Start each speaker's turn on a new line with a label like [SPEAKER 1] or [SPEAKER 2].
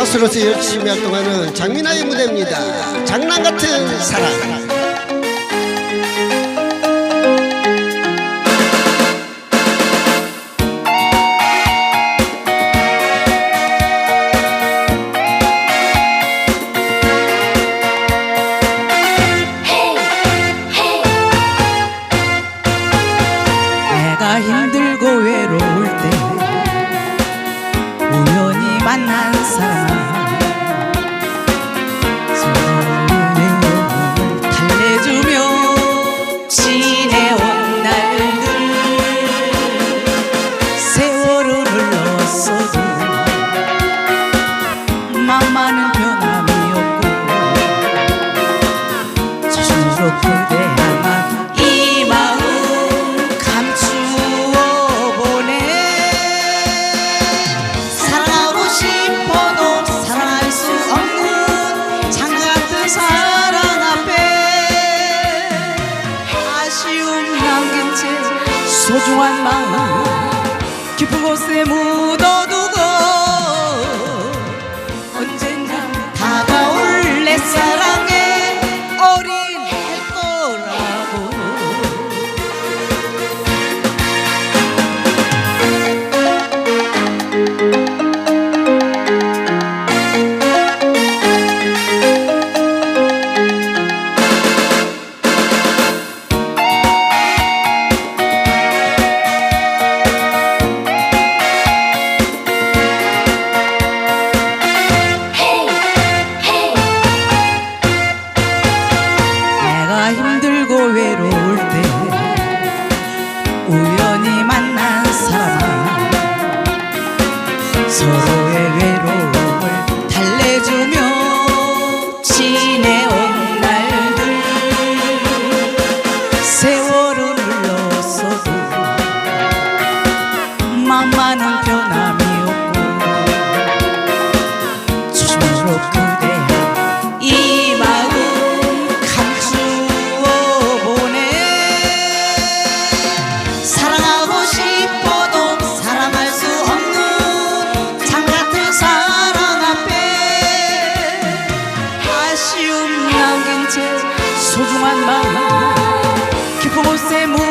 [SPEAKER 1] 가수로서 열심히 활동하는 장민아의 무대입니다. 장난 같은 사랑.
[SPEAKER 2] 힘들고 외 우 소중한 마음 깊은 곳에 묻어두고 힘들고 외로울 때 우연히 만난 사람 서로의 외로움을 달래주며 지내온 날들 세월은 흘렀어도 마음만은 변함 소중한 마음 기쁨 올새 무